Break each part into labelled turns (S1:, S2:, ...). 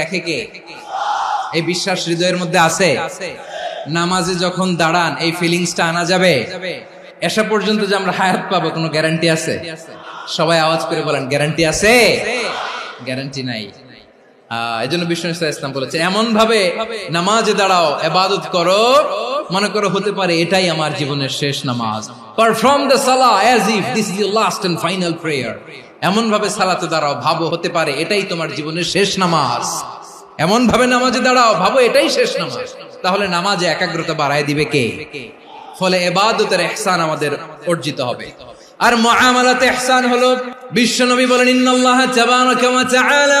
S1: দেখে কে? এই বিশ্বাস হৃদয়ের মধ্যে আছে? নামাজে যখন দাঁড়ান, এই ফিলিংসটা আনা যাবে? এসা পর্যন্ত যে আমরা হায়াত পাবো, কোনো গ্যারান্টি আছে? সবাই আওয়াজ করে বলেন গ্যারান্টি আছে? গ্যারান্টি নাই। এই জন্য বিষ্ণু ইসলাম বলেছে এমন ভাবে নামাজে দাঁড়াও, এবাদত করো, মনে করো হতে পারে এটাই আমার জীবনের শেষ নামাজ। পারফর্ম দ্য সালা as if this is last and final prayer এমন ভাবে সালাতে দাঁড়াও ভাবো হতে পারে, এটাই তোমার জীবনের শেষ নামাজ। এমন ভাবে নামাজে দাঁড়াও ভাবো এটাই শেষ নামাজ। তাহলে নামাজে একাগ্রতা বাড়ায় দিবে কে? ফলে এবাদতের ইহসান আমাদের অর্জিত হবে। আর মুআমালাতে ইহসান হলো, বিশ্বনবী বলেন, ইন্নাল্লাহ তাবারাকা ওয়া তাআলা।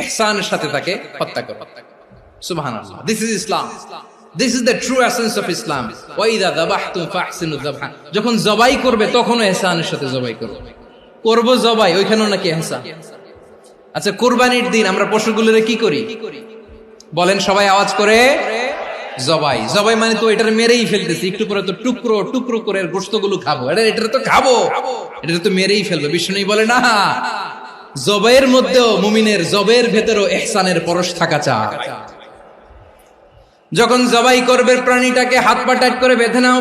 S1: এহসানের সাথে তাকে হত্যা করো। This is Islam this is the true essence of Islam ওয়াইদা যখন জবাই করবে এহসানের সাথে জবাই করো। করব জবাই, ওইখানেও নাকি এহসান। আচ্ছা কুরবানির দিন আমরা পশুগুলোরে কি করি? বলেন সবাই আওয়াজ করে, জবাই। জবাই মানে তো এটার মেরেই ফেলতেছি। একটু পরে তো টুকরো টুকরো করে এর গোশতগুলো খাব। এটা এটা তো খাব। এটা তো মেরেই ফেলবে। বিষ্ণু বলে, না জবের মধ্যেও মুমিনের জবের ভেতরেও এহসানের পরশ থাকা চায় যখন জবাই করবে, প্রাণীটাকে হাত পা টাইট করে বেঁধে নাও,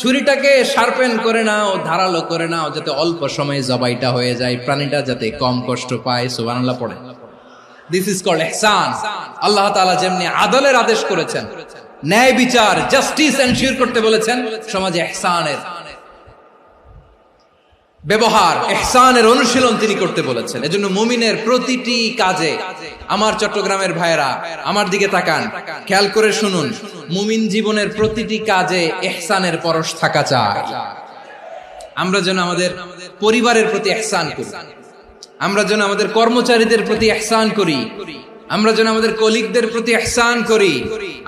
S1: ছুরিটাকে শার্পেন করে নাও, ধারালো করে নাও, যাতে অল্প সময়ে জবাইটা হয়ে যায়, প্রাণীটা যাতে কম কষ্ট পায়, সুবহানাল্লাহ পড়ে। দিস ইজ কল্ড ইহসান আল্লাহ তাআলা যেমনি আদলের আদেশ করেছেন, ন্যায় বিচার জাস্টিস এনশিওর করতে বলেছেন, সমাজে ইহসানের ব্যবহার, এহসানের অনুশীলন তিনি করতে বলেছেন। এজন্য মুমিনের প্রতিটি কাজে আমার চট্টগ্রামের ভাইয়েরা আমার দিকে তাকান, খেয়াল করে শুনুন, মুমিন জীবনের প্রতিটি কাজে এহসানের পরশ থাকা চায় আমরা যেন আমাদের পরিবারের প্রতি এহসান করি, আমরা যেন আমাদের কর্মচারীদের প্রতি এহসান করি, আমরা যেন আমাদের কলিগদের প্রতি এহসান করি,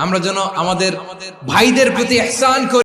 S1: আমরা যেন আমাদের ভাইদের প্রতি এহসান করি।